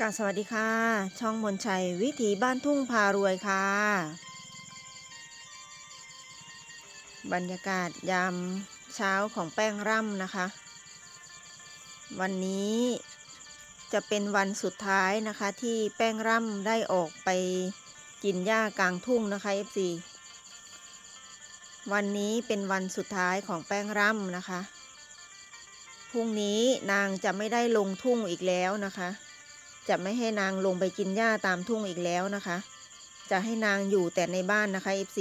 กาสวัสดีค่ะ ช่องมนชัยวิถีบ้านทุ่งพารวยค่ะ บรรยากาศยามเช้าของแป้งร่ำนะคะ วันนี้จะเป็นวันสุดท้ายนะคะที่แป้งร่ำได้ออกไปกินหญ้ากลางทุ่งนะคะ FC วันนี้เป็นวันสุดท้ายของแป้งร่ำนะคะ พรุ่งนี้นางจะไม่ได้ลงทุ่งอีกแล้วนะคะ จะไม่ให้นางลงไปกินหญ้าตามทุ่งอีกแล้วนะคะ จะให้นางอยู่แต่ในบ้านนะคะ FC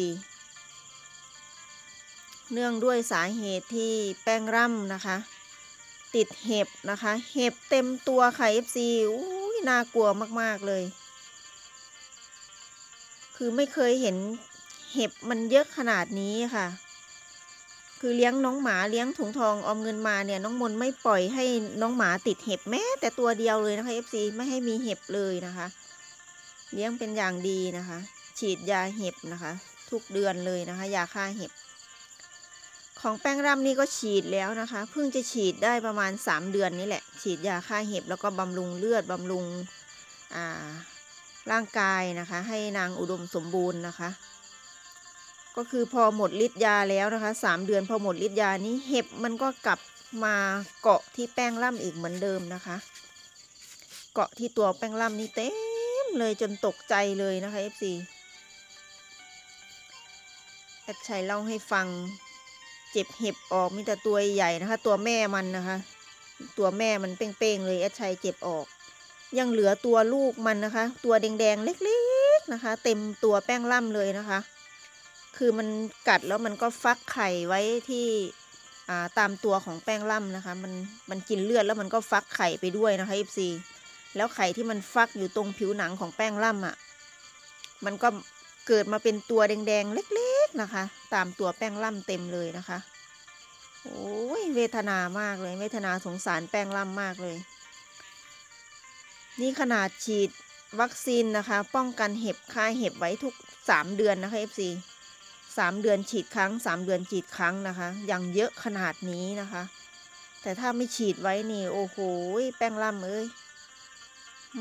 เนื่องด้วยสาเหตุที่แป้งร่ำนะคะ ติดเห็บนะคะ เห็บเต็มตัวค่ะ FC อุ้ยน่ากลัวมากๆเลย คือไม่เคยเห็นเห็บมันเยอะขนาดนี้ค่ะ คือเลี้ยงน้องหมาเลี้ยงถุงทองออมเงินมาเนี่ยน้องมนไม่ปล่อยให้น้องหมาติดเห็บแม้แต่ตัวเดียวเลยนะคะ FC ไม่ให้มีเห็บเลยนะคะ เลี้ยงเป็นอย่างดีนะคะ ฉีดยาเห็บนะคะ ทุกเดือนเลยนะคะ ยาฆ่าเห็บ ของแป้งร่ำนี่ก็ฉีดแล้วนะคะ เพิ่งจะฉีดได้ประมาณ 3 เดือนนี่แหละ ฉีดยาฆ่าเห็บแล้วก็บำรุงเลือดบำรุงร่างกายนะคะ ให้นางอุดมสมบูรณ์นะคะ ก็คือพอหมดฤทธิ์ยาแล้วนะคะสามเดือนพอหมดฤทธิ์ยานี้เห็บมันก็กลับมาเกาะที่แป้งล่ำอีกเหมือนเดิมนะคะ เกาะที่ตัวแป้งล่ำนี่เต็มเลยจนตกใจเลยนะคะ FC แอดชัยเล่าให้ฟังเจ็บเห็บออกมีแต่ตัวใหญ่นะคะ ตัวแม่มันนะคะ ตัวแม่มันเป้งๆเลยแอดชัยเจ็บออก ยังเหลือตัวลูกมันนะคะ ตัวแดงๆเล็กๆนะคะ เต็มตัวแป้งล่ำเลยนะคะ คือมันกัดแล้วมันก็ฟักไข่ไว้ที่ตามตัวของแป้งล่ำนะคะ มันมันกินเลือดแล้วมันก็ฟักไข่ไปด้วยนะคะ FC แล้วไข่ที่มันฟักอยู่ตรงผิวหนังของแป้งล่ำอะ มันก็เกิดมาเป็นตัวแดงๆเล็กๆนะคะ ตามตัวแป้งล่ำเต็มเลยนะคะ โอ้ยเวทนามากเลย เวทนาสงสารแป้งล่ำมากเลย นี่ขนาดฉีดวัคซีนนะคะ ป้องกันเห็บคายเห็บไว้ทุก 3 เดือนนะคะ FC สามเดือนฉีดครั้งสามเดือนฉีดครั้งนะคะยังเยอะขนาดนี้นะคะ แต่ถ้าไม่ฉีดไว้นี่โอ้โหแป้งล่ำเอ้ย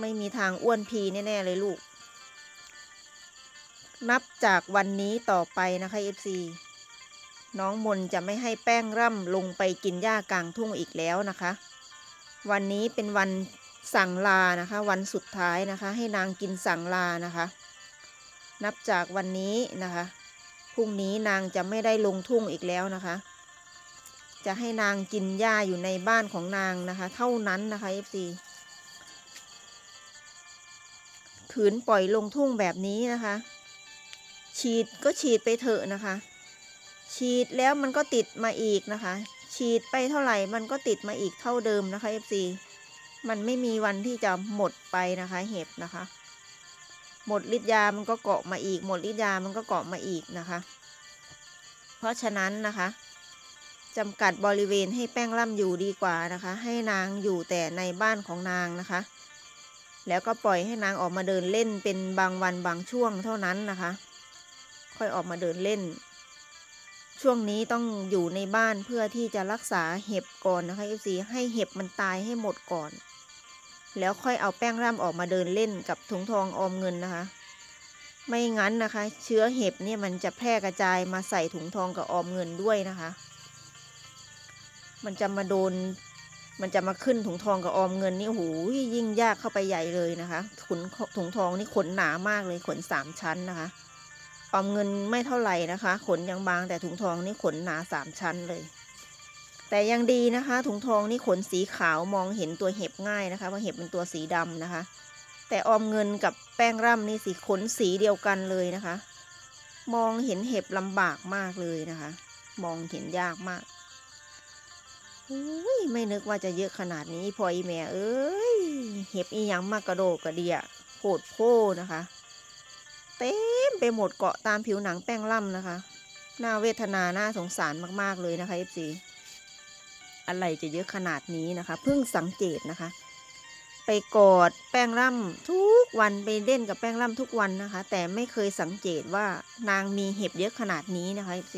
ไม่มีทางอ้วนพีแน่ๆเลยลูก นับจากวันนี้ต่อไปนะคะ FC น้องมนจะไม่ให้แป้งร่ำลงไปกินหญ้ากลางทุ่งอีกแล้วนะคะ วันนี้เป็นวันสั่งลานะคะ วันสุดท้ายนะคะ ให้นางกินสั่งลานะคะ นับจากวันนี้นะคะ พรุ่งนี้นางจะไม่ได้ลงทุ่งอีกแล้วนะคะ จะให้นางกินหญ้าอยู่ในบ้านของนางนะคะ เท่านั้นนะคะ FC ขืนปล่อยลงทุ่งแบบนี้นะคะ ฉีดก็ฉีดไปเถอะนะคะ ฉีดแล้วมันก็ติดมาอีกนะคะ ฉีดไปเท่าไหร่มันก็ติดมาอีกเท่าเดิมนะคะ FC มันไม่มีวันที่จะหมดไปนะคะ เห็บนะคะ หมดฤทธิ์ยามันก็เกาะมาอีก หมดฤทธิ์ยามันก็เกาะมาอีกนะคะ เพราะฉะนั้นนะคะจำกัดบริเวณให้แป้งล่ำอยู่ดีกว่านะคะ ให้นางอยู่แต่ในบ้านของนางนะคะ แล้วก็ปล่อยให้นางออกมาเดินเล่นเป็นบางวันบางช่วงเท่านั้นนะคะ ค่อยออกมาเดินเล่น ช่วงนี้ต้องอยู่ในบ้านเพื่อที่จะรักษาเห็บก่อนนะคะ FC ให้เห็บมันตายให้หมดก่อน แล้วค่อยเอาแป้งร่ำออกมาเดินเล่นกับถุงทองออมเงินนะคะ ไม่งั้นนะคะ เชื้อเห็บเนี่ยมันจะแพร่กระจายมาใส่ถุงทองกับออมเงินด้วยนะคะ มันจะมาโดน มันจะมาขึ้นถุงทองกับออมเงินนี่โอ้โหยิ่งยากเข้าไปใหญ่เลยนะคะถุงถุงทองนี่ขนหนามากเลยขนสามชั้นนะคะ ออมเงินไม่เท่าไหร่นะคะ ขนยังบางแต่ถุงทองนี่ขนหนาสามชั้นเลย แต่ยังดีนะคะ ถุงทองนี่ขนสีขาวมองเห็นตัวเห็บง่ายนะคะเพราะเห็บเป็นตัวสีดำนะคะ แต่ออมเงินกับแป้งร่ำนี่สีขนสีเดียวกันเลยนะคะ มองเห็นเห็บลำบากมากเลยนะคะ มองเห็นยากมากอุ้ยไม่นึกว่าจะเยอะขนาดนี้พออีแม่เอ้ยเห็บอีหยังมากกระโดดกระเดียโผดโพนะคะ เต็มไปหมดเกาะตามผิวหนังแป้งล่ำนะคะน่าเวทนาน่าสงสารมากๆเลยนะคะ FC อ อะไรจะเยอะขนาดนี้นะคะ เพิ่งสังเกตนะคะ ไปกอดแป้งร่ำทุกวันไปเล่นกับแป้งร่ำทุกวันนะคะ แต่ไม่เคยสังเกตว่านางมีเห็บเยอะขนาดนี้นะคะ FC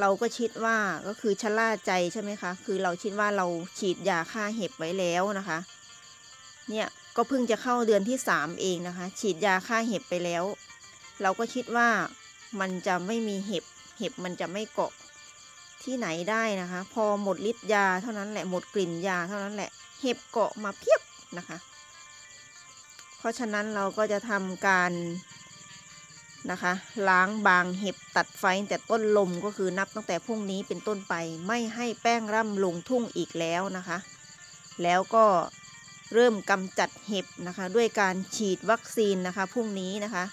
เราก็คิดว่าก็คือชะล่าใจใช่ไหมคะ คือเราคิดว่าเราฉีดยาฆ่าเห็บไว้แล้วนะคะ เนี่ยก็เพิ่งจะเข้าเดือนที่สามเองนะคะ ฉีดยาฆ่าเห็บไปแล้ว เราก็คิดว่ามันจะไม่มีเห็บ เห็บมันจะไม่เกาะ ที่ไหนได้นะคะ พอหมดฤทธิ์ยาเท่านั้นแหละหมดกลิ่นยาเท่านั้นแหละเห็บเกาะมาเพียบนะคะ เพราะฉะนั้นเราก็จะทำการนะคะล้างบางเห็บตัดไฟแต่ต้นลมก็คือนับตั้งแต่พรุ่งนี้เป็นต้นไปไม่ให้แป้งร่ำลงทุ่งอีกแล้วนะคะ แล้วก็เริ่มกำจัดเห็บนะคะ ด้วยการฉีดวัคซีนนะคะพรุ่งนี้นะคะ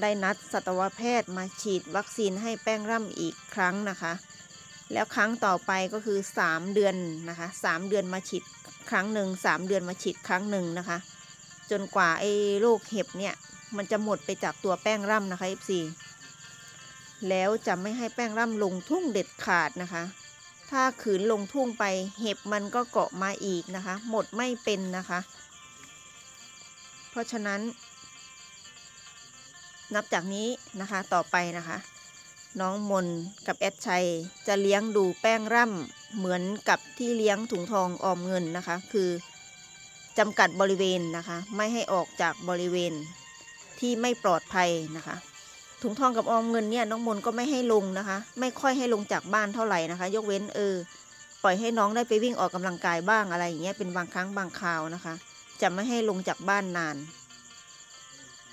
ได้นัดสัตวแพทย์มาฉีดวัคซีนให้แป้งร่ำอีกครั้งนะคะ แล้วครั้งต่อไปก็คือ 3 เดือนนะคะ 3 เดือนมาฉีดครั้งหนึ่ง3 เดือนมาฉีดครั้งหนึ่งนะคะ จนกว่าไอ้โรคเห็บเนี่ยมันจะหมดไปจากตัวแป้งร่ำนะคะ FC แล้วจะไม่ให้แป้งร่ำลงทุ่งเด็ดขาดนะคะ ถ้าขืนลงทุ่งไปเห็บมันก็เกาะมาอีกนะคะ หมดไม่เป็นนะคะ เพราะฉะนั้น นับจากนี้นะคะต่อไปนะคะ น้องมนกับแอดชัยจะเลี้ยงดูแป้งร่ำเหมือนกับที่เลี้ยงถุงทองออมเงินนะคะ คือจำกัดบริเวณนะคะ ไม่ให้ออกจากบริเวณที่ไม่ปลอดภัยนะคะ ถุงทองกับออมเงินเนี่ยน้องมนก็ไม่ให้ลงนะคะ ไม่ค่อยให้ลงจากบ้านเท่าไหร่นะคะ ยกเว้นเออ ปล่อยให้น้องได้ไปวิ่งออกกำลังกายบ้างอะไรอย่างเงี้ยเป็นบางครั้งบางคราวนะคะ จะไม่ให้ลงจากบ้านนาน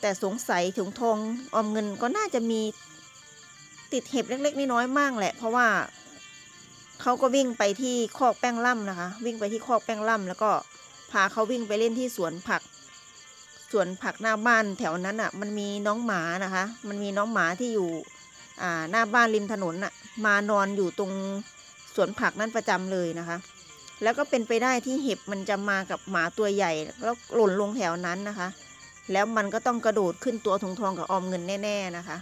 แต่สงสัยถุงทองออมเงินก็น่าจะมี ติดเห็บเล็ก ๆน้อยๆมากแหละ เพราะว่าเขาก็วิ่งไปที่คอกแป้งล่ำนะคะ วิ่งไปที่คอกแป้งล่ำแล้วก็พาเขาวิ่งไปเล่นที่สวนผักสวนผักหน้าบ้านแถวนั้นอะ มันมีน้องหมานะคะ มันมีน้องหมาที่อยู่อ่าหน้าบ้านริมถนนน่ะ มานอนอยู่ตรงสวนผักนั่นประจำเลยนะคะ แล้วก็เป็นไปได้ที่เห็บมันจะมากับหมาตัวใหญ่ แล้วหล่นลงแถวนั้นนะคะ แล้วมันก็ต้องกระโดดขึ้นตัวถุงทองกับออมเงินแน่ ๆนะคะ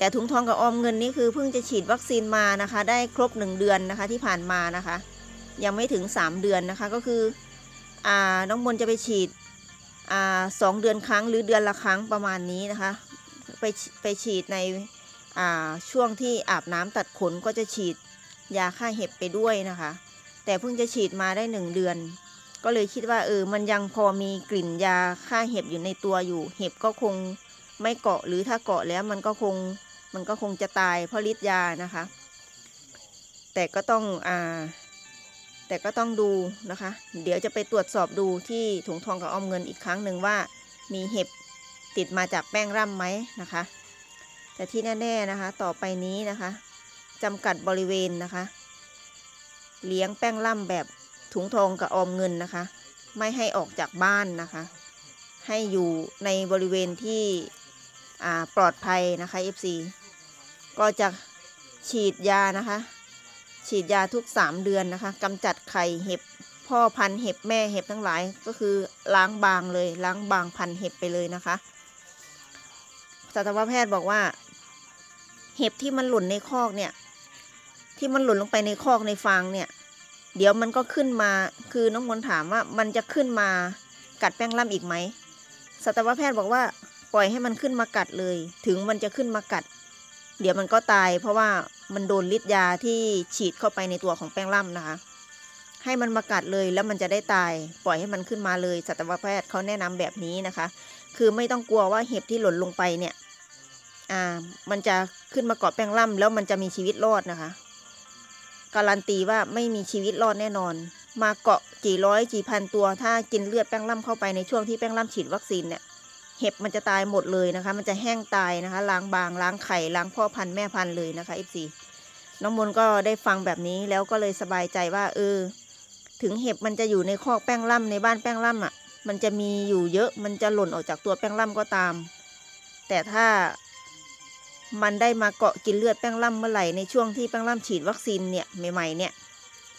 แต่ถุงทองกับออมเงินนี่คือเพิ่งจะฉีดวัคซีนมานะคะ ได้ครบหนึ่งเดือนนะคะที่ผ่านมานะคะ ยังไม่ถึง 3 เดือนนะคะก็คืออ่าน้องมนจะไปฉีดอ่าสองเดือนครั้งหรือเดือนละครั้งประมาณนี้นะคะไปไปฉีดในอ่าช่วงที่อาบน้ำตัดขนก็จะฉีดยาฆ่าเห็บไปด้วยนะคะ แต่เพิ่งจะฉีดมาได้หนึ่งเดือน ก็เลยคิดว่าเออมันยังพอมีกลิ่นยาฆ่าเห็บอยู่ในตัวอยู่ เห็บก็คงไม่เกาะหรือถ้าเกาะแล้วมันก็คง มันก็คงจะตายเพราะฤทธิ์ยานะคะ แต่ก็ต้องอ่าแต่ก็ต้องดูนะคะ เดี๋ยวจะไปตรวจสอบดูที่ถุงทองกับออมเงินอีกครั้งหนึ่งว่า มีเห็บติดมาจากแป้งร่ำไหมนะคะ แต่ที่แน่ๆนะคะ ต่อไปนี้นะคะจำกัดบริเวณนะคะ เลี้ยงแป้งร่ำแบบถุงทองกับออมเงินนะคะ ไม่ให้ออกจากบ้านนะคะ ให้อยู่ในบริเวณที่ปลอดภัยนะคะ FC ก็จะฉีดยานะคะ ฉีดยาทุก 3 เดือนนะคะกำจัดไข่เห็บพ่อพันเห็บแม่เห็บทั้งหลายก็คือล้างบางเลยล้างบางพันเห็บไปเลยนะคะสัตวแพทย์บอกว่า เห็บที่มันหล่นในคอกเนี่ย ที่มันหล่นลงไปในคอกในฟางเนี่ย เดี๋ยวมันก็ขึ้นมาคือน้องมนถามว่ามันจะขึ้นมากัดแป้งล่ำอีกไหมสัตวแพทย์บอกว่าปล่อยให้มันขึ้นมากัดเลย ถึงมันจะขึ้นมากัด เดี๋ยวมันก็ตาย เพราะว่ามันโดนฤทธิ์ยาที่ฉีดเข้าไปในตัวของแป้งล่ำนะคะ ให้มันมากัดเลยแล้วมันจะได้ตาย ปล่อยให้มันขึ้นมาเลยสัตวแพทย์เขาแนะนำแบบนี้นะคะ คือไม่ต้องกลัวว่าเห็บที่หล่นลงไปเนี่ยอ่ามันจะขึ้นมาเกาะแป้งล่ำแล้วมันจะมีชีวิตรอดนะคะ การันตีว่าไม่มีชีวิตรอดแน่นอน มาเกาะกี่ร้อยกี่พันตัว ถ้ากินเลือดแป้งล่ำเข้าไปในช่วงที่แป้งล่ำฉีดวัคซีนเนี่ย เห็บมันจะตายหมดเลยนะคะ มันจะแห้งตายนะคะ ล้างบางล้างไข่ล้างพ่อพันธุ์แม่พันธุ์เลยนะคะ f อน้องมนก็ได้ฟังแบบนี้แล้วก็เลยสบายใจว่า เออ ถึงเห็บมันจะอยู่ในคอกแป้งล่ำในบ้านแป้งล่ำอะ มันจะมีอยู่เยอะมันจะหล่นออกจากตัวแป้งล่ำก็ตาม แต่ถ้ามันได้มาเกาะกินเลือดแป้งล่ำเมื่อไหร่ในช่วงที่แป้งล่ำฉีดวัคซีนเนี่ยใหม่ๆเนี่ย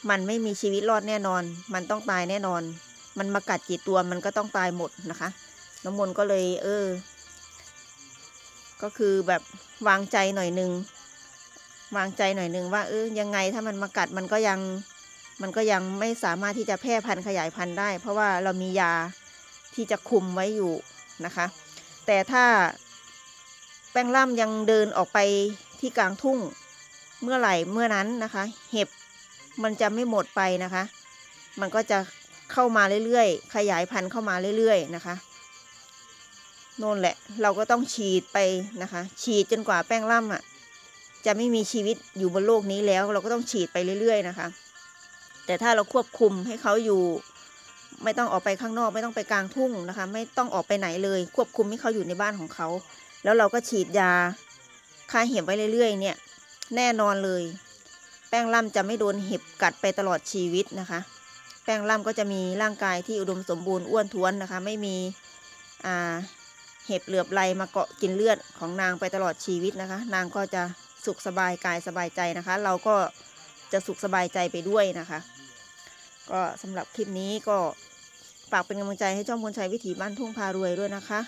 มันไม่มีชีวิตรอดแน่นอน มันต้องตายแน่นอน มันมากัดกี่ตัวมันก็ต้องตายหมดนะคะ น้ำมนต์ก็เลย เออ ก็คือแบบวางใจหน่อยหนึง วางใจหน่อยหนึงว่าเออยังไงถ้ามันมากัดมันก็ยังมันก็ยังไม่สามารถที่จะแพร่พันธุ์ขยายพันธุ์ได้ เพราะว่าเรามียาที่จะคุมไว้อยู่นะคะ แต่ถ้าแป้งล่ำยังเดินออกไปที่กลางทุ่งเมื่อไหร่เมื่อนั้นนะคะ เห็บมันจะไม่หมดไปนะคะ มันก็จะเข้ามาเรื่อยๆ ขยายพันธุ์เข้ามาเรื่อยๆนะคะ โน่นแหละ เราก็ต้องฉีดไปนะคะ ฉีดจนกว่าแป้งล่ำอะ จะไม่มีชีวิตอยู่บนโลกนี้แล้ว เราก็ต้องฉีดไปเรื่อย ๆ นะคะ แต่ถ้าเราควบคุมให้เขาอยู่ไม่ต้องออกไปข้างนอก ไม่ต้องไปกลางทุ่งนะคะ ไม่ต้องออกไปไหนเลย ควบคุมให้เขาอยู่ในบ้านของเขา แล้วเราก็ฉีดยาฆ่าเห็บไว้เรื่อย ๆ เนี่ย แน่นอนเลย แป้งล่ำจะไม่โดนเห็บกัดไปตลอดชีวิตนะคะ แป้งล่ำก็จะมีร่างกายที่อุดมสมบูรณ์อ้วนท้วนนะคะ ไม่มีอ่า ห็บเหลือบไรมาเกาะกินเลือดของนางไปตลอดชีวิตนะคะ นางก็จะสุขสบายกายสบายใจนะคะ เราก็จะสุขสบายใจไปด้วยนะคะ ก็สำหรับคลิปนี้ก็ฝากเป็นกำลังใจให้จ้อมพลชัยวิถีบ้านทุ่งพารวยด้วยนะคะ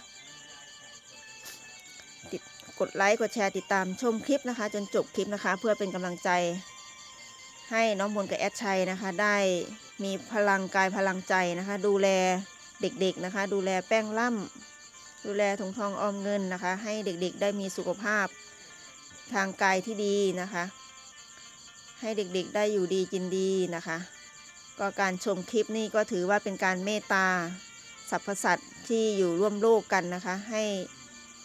ติดกดไลค์กดแชร์ติดตามชมคลิปนะคะ จนจบคลิปนะคะ เพื่อเป็นกำลังใจ ให้น้องมนกับแอดชัยนะคะ ได้มีพลังกายพลังใจนะคะ ดูแลเด็กๆนะคะ ดูแลแป้งล่ำ ดูแลถุงทองออมเงินนะคะ ให้เด็กๆได้มีสุขภาพทางกายที่ดีนะคะ ให้เด็กๆได้อยู่ดีกินดีนะคะ ก็การชมคลิปนี้ก็ถือว่าเป็นการเมตตาสรรพสัตว์ที่อยู่ร่วมโลกกันนะคะ ให้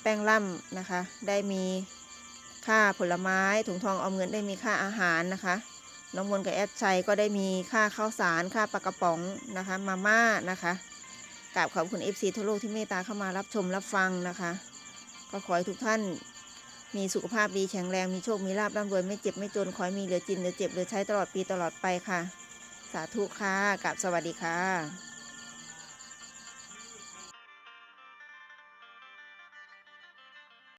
แป้งล่ำนะคะ ได้มีค่าผลไม้ถุงทองออมเงินได้มีค่าอาหารนะคะน้องมนต์กับแอดชัยก็ได้มีค่าข้าวสารค่าปลากระป๋องนะคะมาม่านะคะ กราบขอบคุณ FC ทั่วโลกที่เมตตาเข้ามารับชมรับฟังนะคะ ก็ขอให้ทุกท่านมีสุขภาพดีแข็งแรงมีโชค มีลาบร่ำรวยไม่เจ็บไม่จน ขอให้มีเหลือจินเหลือเจ็บเหลือใช้ตลอดปีตลอดไปค่ะ สาธุค่ะกับสวัสดีค่ะ